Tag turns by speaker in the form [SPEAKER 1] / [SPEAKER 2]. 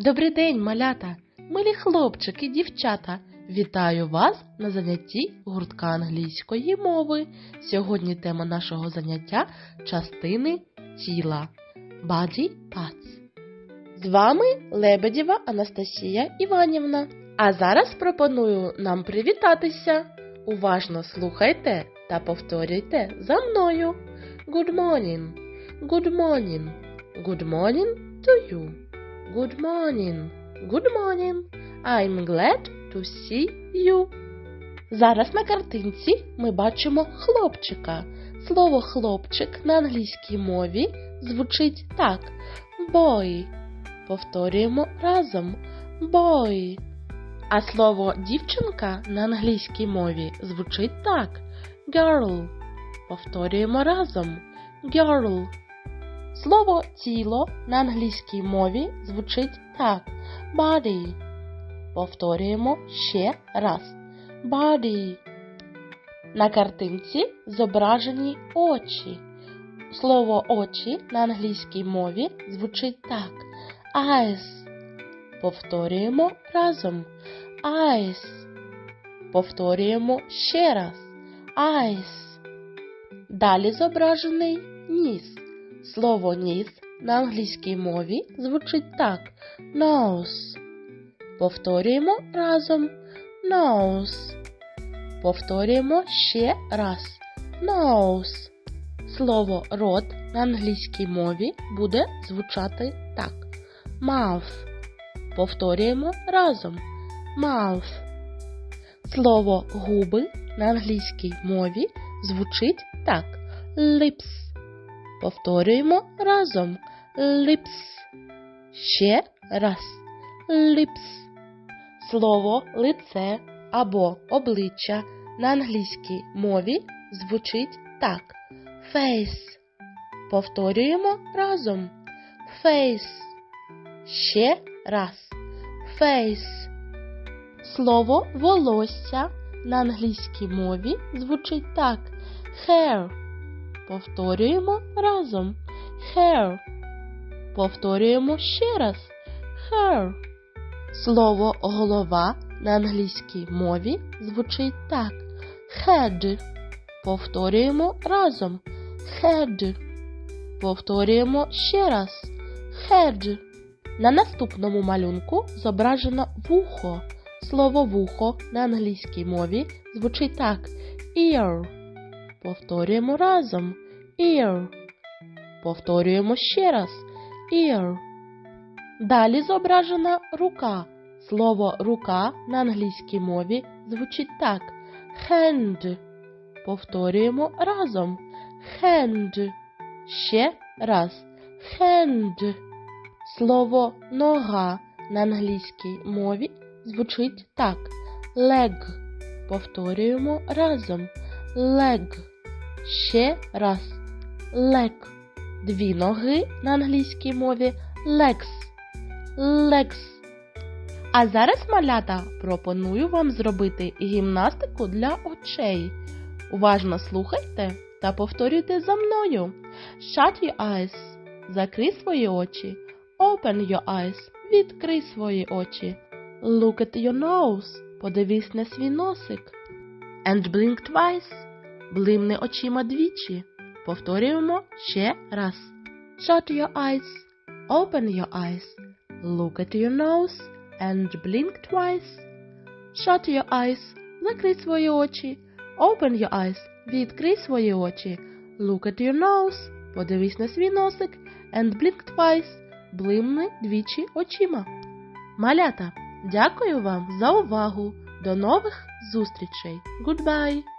[SPEAKER 1] Добрий день, малята, милі хлопчики, дівчата. Вітаю вас на занятті гуртка англійської мови. Сьогодні тема нашого заняття частини тіла. Body parts. З вами Лебедєва Анастасія Іванівна. А зараз пропоную нам привітатися. Уважно слухайте та повторюйте за мною. Good morning. Good morning. Good morning to you. Good morning. Good morning. I'm glad to see you. Зараз на картинці ми бачимо хлопчика. Слово хлопчик на англійській мові звучить так: boy. Повторюємо разом boy. А слово дівчинка на англійській мові звучить так: girl. Повторюємо разом girl. Слово тіло на англійській мові звучить так: body. Повторюємо ще раз. Body. На картинці зображені очі. Слово очі на англійській мові звучить так: eyes. Повторюємо разом. Eyes. Повторюємо ще раз. Eyes. Далі зображений ніс. Слово ніс на англійській мові звучить так: nose. Повторюємо разом nose. Повторюємо ще раз nose. Слово рот на англійській мові буде звучати так: mouth. Повторюємо разом mouth. Слово губи на англійській мові звучить так: lips. Повторюємо разом lips. Ще раз lips. Слово лице або обличчя на англійській мові звучить так: face. Повторюємо разом face. Ще раз face. Слово волосся на англійській мові звучить так: hair. Повторюємо разом hair. Повторюємо ще раз hair. Слово голова на англійській мові звучить так: head. Повторюємо разом head. Повторюємо ще раз head. На наступному малюнку зображено вухо. Слово вухо на англійській мові звучить так: ear. Повторюємо разом ear. Повторюємо ще раз ear. Далі зображена рука. Слово рука на англійській мові звучить так: hand. Повторюємо разом hand. Ще раз hand. Слово нога на англійській мові звучить так: leg. Повторюємо разом leg. Ще раз leg. Дві ноги на англійській мові legs. Legs. А зараз, малята, пропоную вам зробити гімнастику для очей. Уважно слухайте та повторюйте за мною. Shut your eyes. Закрий свої очі. Open your eyes. Відкрий свої очі. Look at your nose. Подивись на свій носик. And blink twice. Блимни очима двічі. Повторюємо ще раз. Shut your eyes. Open your eyes. Look at your nose and blink twice. Shut your eyes. Закрий свої очі. Open your eyes. Відкрий свої очі. Look at your nose. Подивись на свій носик. And blink twice. Блимни двічі очима. Малята, дякую вам за увагу. До нових зустрічей. Goodbye!